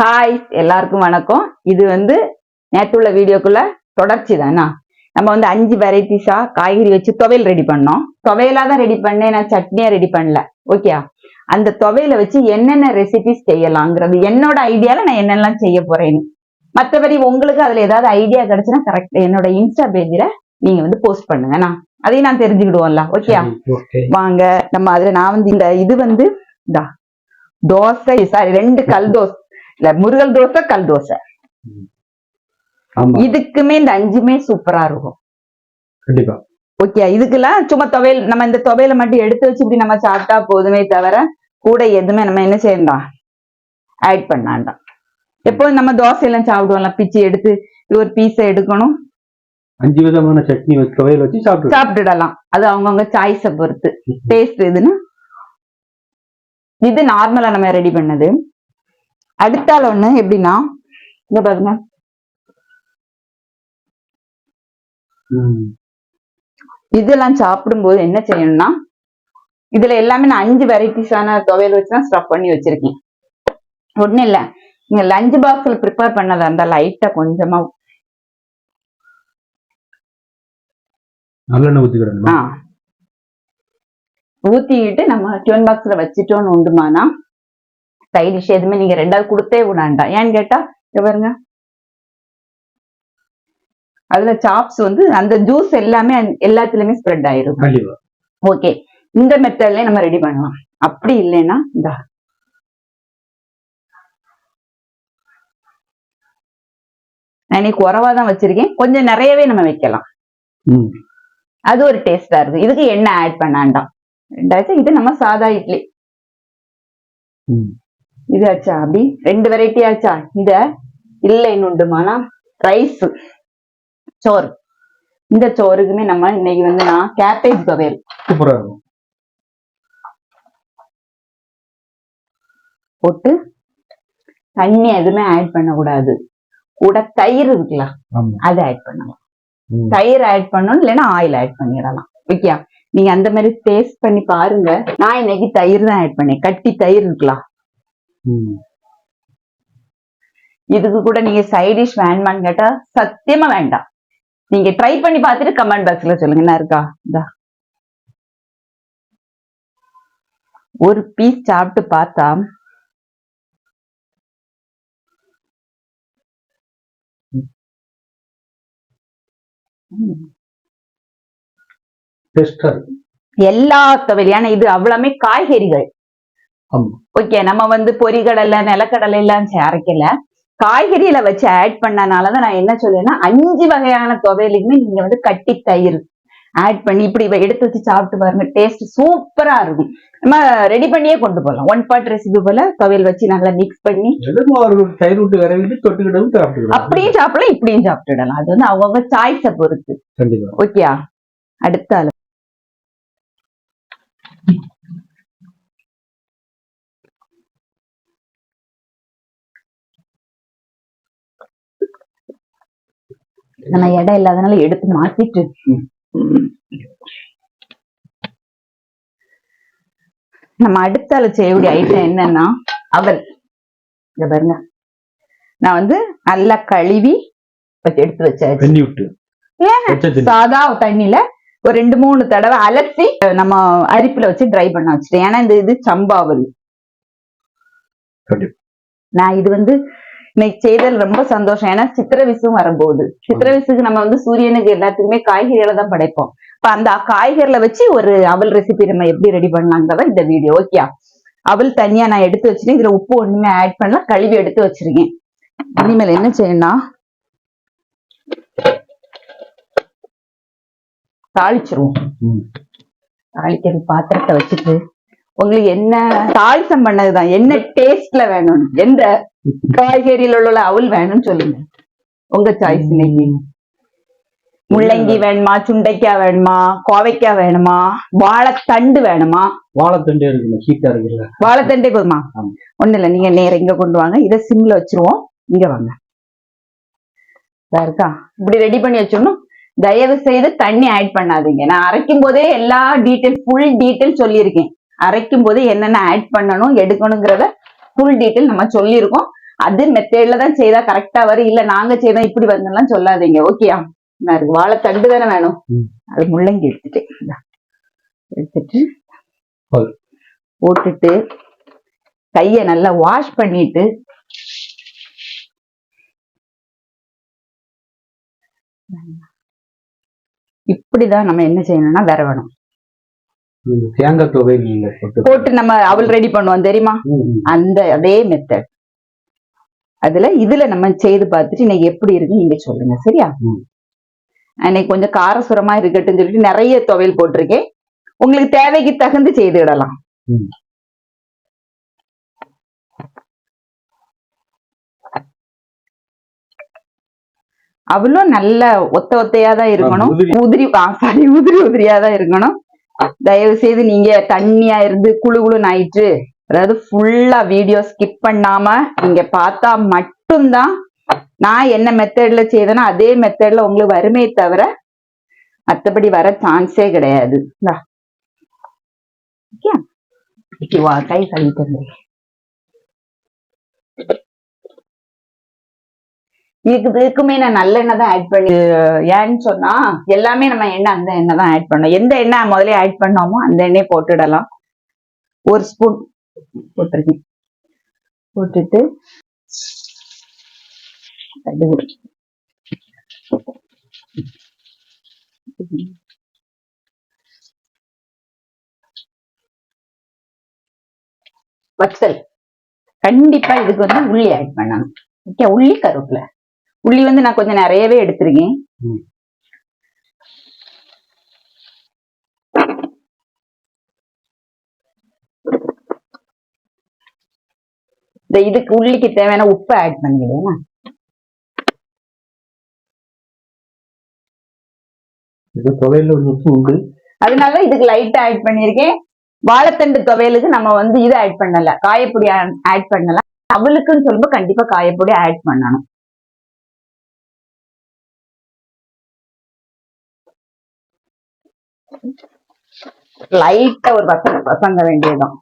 Hi எல்லாருக்கும் வணக்கம். இது வந்து நேற்று உள்ள வீடியோக்குள்ள தொடர்ச்சி தானா? நம்ம வந்து அஞ்சு வெரைட்டிஸா காய்கறி வச்சு துவையல் ரெடி பண்ணோம். துவையலா தான் ரெடி பண்ணேன் நான் சட்னியா ரெடி பண்ணல. ஓகே அந்த துவையல வச்சு என்னென்ன ரெசிபிஸ் செய்யலாங்கிறது என்னோட ஐடியால நான் என்னெல்லாம் செய்ய போறேன்னு. மற்றபடி உங்களுக்கு அதுல ஏதாவது ஐடியா கிடைச்சுன்னா கரெக்ட் என்னோட இன்ஸ்டா பேஜ்ல நீங்க வந்து போஸ்ட் பண்ணுங்க நான் அதையும் நான் தெரிஞ்சுக்கிடுவோம்ல. ஓகே வாங்க நம்ம அதுல நான் வந்து இந்த இது வந்து தோசை சாரி ரெண்டு கல் தோசை. இல்ல முருகல் தோசை கல் தோசை. இதுக்குமே இந்த அஞ்சுமே சூப்பரா இருக்கும். கண்டிப்பா. ஓகே இதுக்கெல்லாம் சும்மா துவையல் நம்ம இந்த துவையல மட்டும் எடுத்து வச்சு இப்படி நம்ம சாப்பிட்டா போதுமே தவிர கூட எதுவுமே நம்ம என்ன செய்யலாம் ஆட் பண்ணாண்டாம் எப்போதும் நம்ம தோசையெல்லாம் சாப்பிடுவோம்ல பிச்சு எடுத்து இது ஒரு பீஸை எடுக்கணும். அஞ்சு விதமான சட்னி துவையல் வச்சு சாப்பிட்டு சாப்பிட்டுடலாம். அது அவங்கவுங்க சாய்ஸை பொறுத்து. டேஸ்ட் இதுன்னு இது நார்மலா நம்ம ரெடி பண்ணது. அடுத்தால ஒண்ணு எப்படின்னா இங்க பாருங்க. இதெல்லாம் சாப்பிடும்போது என்ன செய்யணும்னா இதுல எல்லாமே நான் அஞ்சு வெரைட்டிஸான துவையல் வச்சு தான் ஸ்டஃப் பண்ணி வச்சிருக்கேன். ஒண்ணும் இல்ல. நீங்க லஞ்ச் பாக்ஸ்ல ப்ரிப்பேர் பண்ணதா இருந்தா லைட்டா கொஞ்சமா ஊத்திக்கிட்டு நம்ம டியூன் பாக்ஸ்ல வச்சுட்டோம்னு உண்டுமானா சைட் டிஷ் எதுவுமே நீங்க ரெண்டாவது கொடுத்தே விடாண்டாம் ஏன்னு கேட்டா பாருங்க. அதுல சாப்ஸ் வந்து அந்த ஜூஸ் எல்லாமே எல்லாத்துலயுமே ஸ்ப்ரெட் ஆயிரும். ஓகே இந்த மெத்தட்லயே நம்ம ரெடி பண்ணலாம். அப்படி இல்லைன்னா இந்த. நான் இன்னைக்கு குறவா தான் வச்சிருக்கேன். கொஞ்சம் நிறையவே நம்ம வைக்கலாம். அது ஒரு டேஸ்டா இருக்கு. இதுக்கு எண்ணெய் ஆட் பண்ணாண்டாம் ரெண்டாச்சும் இது நம்ம சாதா இட்லி. இது ஆச்சா அப்படி ரெண்டு வெரைட்டி ஆச்சா? இத? இல்லை உண்டுமானா ரைஸ் சோறு. இந்த சோறுக்குமே நம்ம இன்னைக்கு வந்து நான் கேபேஜ் துவையல். சூப்பரா இருக்கும். போட்டு தண்ணி எதுவுமே ஆட் பண்ணக்கூடாது. கூட தயிர் இருக்குல்ல அதை ஆட் பண்ணலாம். தயிர் ஆட் பண்ணணும் இல்லைன்னா ஆயில் ஆட் பண்ணிடலாம். ஓகே நீங்க அந்த மாதிரி டேஸ்ட் பண்ணி பாருங்க. நான் இன்னைக்கு தயிர் தான் ஆட் பண்ணேன். கட்டி தயிர் இருக்கலாம் இதுக்கு கூட நீங்க சைட் டிஷ் வேணுமான்னு கேட்டா சத்தியமா வேண்டாம். நீங்க ட்ரை பண்ணி பார்த்துட்டு கமெண்ட் பாக்ஸ்ல சொல்லுங்க. என்ன இருக்கா? இந்தா. ஒரு பீஸ் சாப்பிட்டு பார்த்தா எல்லா துவையான இது அவ்வளவுமே காய்கறிகள். ஓகே நம்ம வந்து பொரிகடலை நிலக்கடலை எல்லாம் அரைக்கல. காய்கறியில வச்சு ஆட் பண்ணனாலதான் நான் என்ன சொல்லுவேன்னா அஞ்சு வகையான துவையலுக்குமே நீங்க வந்து கட்டி தயிர். ஆட் பண்ணி இப்படி இவ எடுத்து வச்சு சாப்பிட்டு பாருங்க டேஸ்ட் சூப்பரா இருக்கும். நம்ம ரெடி பண்ணியே கொண்டு போகலாம் ஒன் பார்ட் ரெசிபி போல துவையல் வச்சு நல்லா மிக்ஸ் பண்ணி. தயிர் விட்டு விரைவிட்டு தொட்டுக்கிட்டவும் சாப்பிட்டுக்கலாம். அப்படியும் சாப்பிடலாம் இப்படியும் சாப்பிட்டுடலாம். அது வந்து அவங்க சாய்ஸை பொறுத்து. ஓகேயா அடுத்த நம்ம இடம் இல்லாதனால எடுத்து மாத்திட்டு. நம்ம அடுத்தால செய்யக்கூடிய ஐட்டம் என்னன்னா அவல். இங்க பாருங்க. நான் வந்து நல்லா கழுவி எடுத்து வச்சாச்சு. சாதா தண்ணியில ஒரு ரெண்டு மூணு தடவை அலசி நம்ம அரிப்புல வச்சு ட்ரை பண்ண வச்சுட்டேன். ஏன்னா இந்த இது சம்பாவல். நான் இது வந்து இன்னைக்கு செய்தல் ரொம்ப சந்தோஷம். ஏன்னா சித்திர விசும் வரப்போகுது சித்திர விசுக்கு நம்ம வந்து சூரியனுக்கு எல்லாத்துக்குமே காய்கறிகளை தான் படைப்போம். இப்ப அந்த காய்கறிகளை வச்சு ஒரு அவல் ரெசிபி நம்ம எப்படி ரெடி பண்ணலாங்கிறத இந்த வீடியோ ஓகே அவல் தனியா நான் எடுத்து வச்சிருக்கேன் இதுல உப்பு ஒண்ணுமே ஆட் பண்ணல. கழுவி எடுத்து வச்சிருக்கேன். இனிமேல் என்ன செய்யணும்னா தாளிச்சிருவோம். தாளிக்கிறது பாத்திரத்தை வச்சுட்டு உங்களுக்கு என்ன தாளிசம் பண்ணதுதான். என்ன டேஸ்ட்ல வேணும் எந்த காய்கறியில உள்ள அவல் வேணும்னு சொல்லுங்க. உங்க சாய்ஸ் இன்னைக்கு முள்ளங்கி வேணுமா சுண்டைக்காய் வேணுமா கோவைக்காய் வேணுமா வாழைத்தண்டு வேணுமா? வாழைத்தண்டே இருக்குல்ல ஹீட்டா இருக்குல்ல. வாழைத்தண்டே போதுமா. ஒண்ணு இல்ல நீங்க நேரம் இங்க கொண்டு வாங்க. இதை சிம்ல வச்சிருவோம். இங்க வாங்க. இருக்கா? இப்படி ரெடி பண்ணி வச்சிடணும். தயவு செய்து தண்ணி ஆட் பண்ணாதீங்க. நான் அரைக்கும் போதே எல்லா டீட்டெயில் ஃபுல் டீட்டெயில் சொல்லியிருக்கேன். அரைக்கும் போது என்னென்ன ஆட் பண்ணணும் எடுக்கணுங்கிறத ஃபுல் டீட்டெயில் நம்ம சொல்லியிருக்கோம் அது மெத்தேட்ல தான் செய்தா கரெக்டா வரும் இல்ல நாங்க செய்தோம் இப்படி வந்தெல்லாம் சொல்லாதீங்க ஓகேயா வாழைத்தண்டு தானே வேணும். அது முள்ளங்கி. எடுத்துட்டு போதும். போட்டுட்டு கைய நல்லா வாஷ் பண்ணிட்டு இப்படிதான் நம்ம என்ன செய்யணும்னா விரவணும் தேங்காய் துவையல் போட்டு நம்ம அவல் ரெடி பண்ணுவோம் தெரியுமா. அந்த அதே மெத்தட் அதுல இதுல நம்ம செய்து பார்த்துட்டு இன்னைக்கு எப்படி இருக்கு நீங்க சொல்லுங்க சரியா ம். அன்னைக்கு கொஞ்சம் காரசுரமா இருக்கட்டும் சொல்லிட்டு நிறைய துவையல் போட்டிருக்கேன் உங்களுக்கு தேவைக்கு தகுந்து செய்துவிடலாம் ம். அவளும் நல்ல ஒத்த ஒத்தையா தான் இருக்கணும் உதிரி. உதிரி சாரி உதிரி உதிரியா தான் இருக்கணும் தயவு செய்து நீங்க தண்ணியா இருந்து குளு குளுன்னு ஆயிட்டு அதாவது ஃபுல்லா வீடியோ ஸ்கிப் பண்ணாம நீங்க பார்த்தா மட்டும்தான் நான் என்ன மெத்தட்ல செய்தேன்னா அதே மெத்தட்ல உங்களுக்கு வருமே தவிர மத்தபடி வர சான்ஸே கிடையாது. ஓகே ஓகே, வா கை கழுவிட்டு இதுக்கு இதுக்குமே நான் நல்லெண்ணெய் தான் ஆட் பண்ணி ஏன்னு சொன்னா எல்லாமே நம்ம எண்ணெய் அந்த எண்ணெய் தான் ஆட் பண்ணோம் எந்த எண்ணெய் முதல்ல ஆட் பண்ணோமோ அந்த எண்ணெய் போட்டுடலாம். ஒரு ஸ்பூன் போட்டிருக்கேன். போட்டுட்டு வச்சல் கண்டிப்பா இதுக்கு வந்து உள்ளி ஆட் பண்ணணும். ஓகே உள்ளி கருவேப்பிலை. உள்ளி வந்து நான் கொஞ்சம் நிறையவே எடுத்திருக்கேன். இந்த இதுக்கு உள்ளிக்கு தேவையான உப்பு ஆட் உண்டு. அதனால இதுக்கு லைட்டா ஆட் பண்ணியிருக்கேன். வாழைத்தண்டு துவையலுக்கு நம்ம வந்து இது ஆட் பண்ணல. காயப்பொடி ஆட் பண்ணல. அவளுக்குன்னு சொல்லும்போது கண்டிப்பா காயப்பொடி ஆட் பண்ணணும். லைட்டா ஒரு பசங்க பசங்க வேண்டியதுதான்.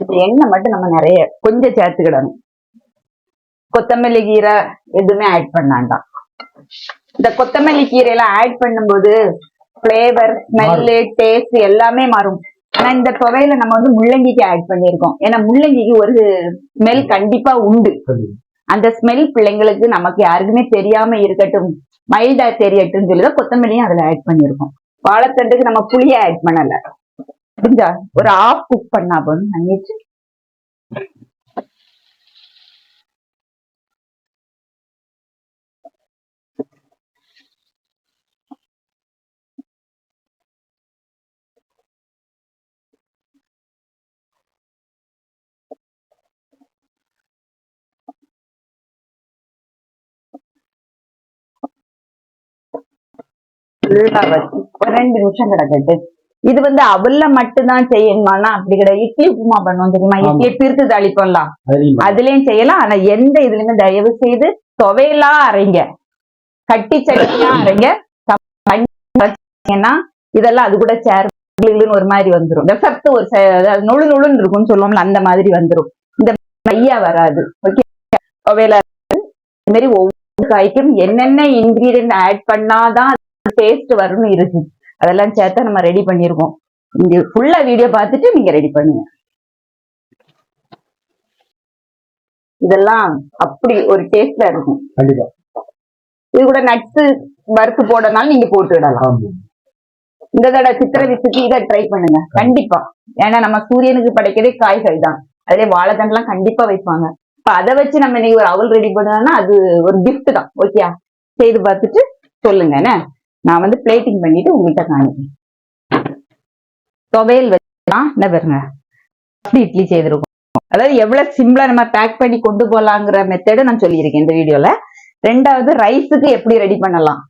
இப்ப எண்ணெய் மட்டும் நம்ம நிறைய கொஞ்சம் சேர்த்துக்கிடணும். கொத்தமல்லி கீரை எதுவுமே ஆட் பண்ணாண்டாம் இந்த கொத்தமல்லி கீரையெல்லாம் ஆட் பண்ணும்போது ஃபிளேவர் ஸ்மெல்லு டேஸ்ட் எல்லாமே மாறும். ஆனா இந்த துவையில நம்ம வந்து முள்ளங்கிக்கு ஆட் பண்ணியிருக்கோம். ஏன்னா முள்ளங்கிக்கு ஒரு ஸ்மெல் கண்டிப்பா உண்டு. அந்த ஸ்மெல் பிள்ளைங்களுக்கு நமக்கு யாருக்குமே தெரியாம இருக்கட்டும் மைல்டா தெரியட்டும் சொல்லி தான் கொத்தமல்லியும் அதுல ஆட் பண்ணியிருக்கோம். வாழைத்தண்டுக்கு நம்ம புளிய ஆட் பண்ணல. புரிஞ்சா? ஒரு ஆஃப் குக் பண்ணா போதும் பண்ணிட்டு ஃபுல்லா வச்சு ஒரு ரெண்டு நிமிஷம் கிடக்கட்டு. இது வந்து அவல்ல மட்டும்தான் செய்யணுமானா அப்படி கிடையாது. இட்லி உப்புமா பண்ணுவோம் தெரியுமா. இட்லியை பிரித்து தாளிப்போம்லாம் அதுலயும் செய்யலாம். ஆனா எந்த இதுலயுமே தயவு செய்து துவையலா அரைங்க. கட்டி சட்னியா அரைங்க. இதெல்லாம் அது கூட சேர் ஒரு மாதிரி வந்துரும். விசப்து ஒரு நுழு நுழுன்னு இருக்கும்னு சொல்லுவோம்ல அந்த மாதிரி வந்துரும். இந்த மையா வராது. ஓகே? துவையலா. இது மாதிரி ஒவ்வொரு காய்க்கும் என்னென்ன இன்கிரீடியன்ட் ஆட் பண்ணாதான் டேஸ்ட் வரும்னு இருக்கு. அதெல்லாம் சேர்த்தா நம்ம ரெடி பண்ணிருக்கோம். இங்க ஃபுல்லா வீடியோ பார்த்துட்டு நீங்க ரெடி பண்ணுங்க. இதெல்லாம் அப்படி ஒரு டேஸ்ட்ல இருக்கும். கண்டிப்பா. இது கூட நட்ஸ் வறுத்து போடனாலும் நீங்க போட்டு விடலாம். இந்த தடவை சித்திரை விசுக்கு இதை ட்ரை பண்ணுங்க. கண்டிப்பா. ஏன்னா நம்ம சூரியனுக்கு படைக்கிறதே காய்கள் தான். அதுல வாழைத்தண்டெல்லாம் கண்டிப்பா வைப்பாங்க. இப்ப அதை வச்சு நம்ம இன்னைக்கு ஒரு அவல் ரெடி பண்ணோம்னா அது ஒரு gift தான். ஓகே செய்து பார்த்துட்டு சொல்லுங்க என்ன? நான் வந்து பிளேட்டிங் பண்ணிட்டு உங்கள்கிட்ட காணிக்கிறேன் துவையல் வச்சுலாம் என்ன பாருங்க இட்லி செய்திருக்கோம். அதாவது எவ்வளவு சிம்பிளா நம்ம பேக் பண்ணி கொண்டு போகலாங்கிற மெத்தட நான் சொல்லியிருக்கேன் இந்த வீடியோல. ரெண்டாவது ரைஸுக்கு எப்படி ரெடி பண்ணலாம்?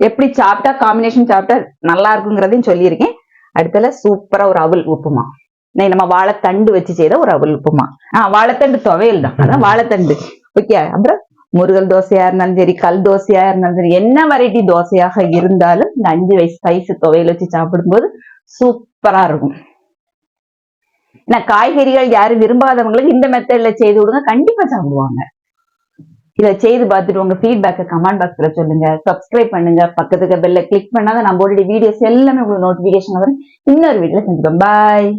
எப்படி சாப்பிட்டா காம்பினேஷன் சாப்பிட்டா நல்லா இருக்குங்கிறதையும் சொல்லியிருக்கேன். அடுத்தல சூப்பரா ஒரு அவல் உப்புமா. நம்ம வாழைத்தண்டு வச்சு செய்த ஒரு அவல் உப்புமா. ஆஹ் வாழைத்தண்டு துவையல் தான். அதான் வாழைத்தண்டு. ஓகே அப்புறம் முருகல் தோசையா இருந்தாலும் சரி கல் தோசையா இருந்தாலும் சரி என்ன வெரைட்டி தோசையாக இருந்தாலும் இந்த அஞ்சு வயசு ஸ்பைஸ் துவையல் வச்சு சாப்பிடும்போது சூப்பரா இருக்கும். ஏன்னா காய்கறிகள் யாரும் விரும்பாதவங்களுக்கு இந்த மெத்தட்ல செய்து விடுங்க கண்டிப்பா சாப்பிடுவாங்க. இதை செய்து பார்த்துட்டு உங்க ஃபீட்பேக்கை கமெண்ட் பாக்ஸ்ல சொல்லுங்க சப்ஸ்கிரைப் பண்ணுங்க பக்கத்துக்கு பெல்ல கிளிக் பண்ணாத நம்மளுடைய வீடியோஸ் எல்லாமே உங்களுக்கு நோட்டிபிகேஷன் வரும். இன்னொரு வீடியோல செஞ்சுப்போம் பாய்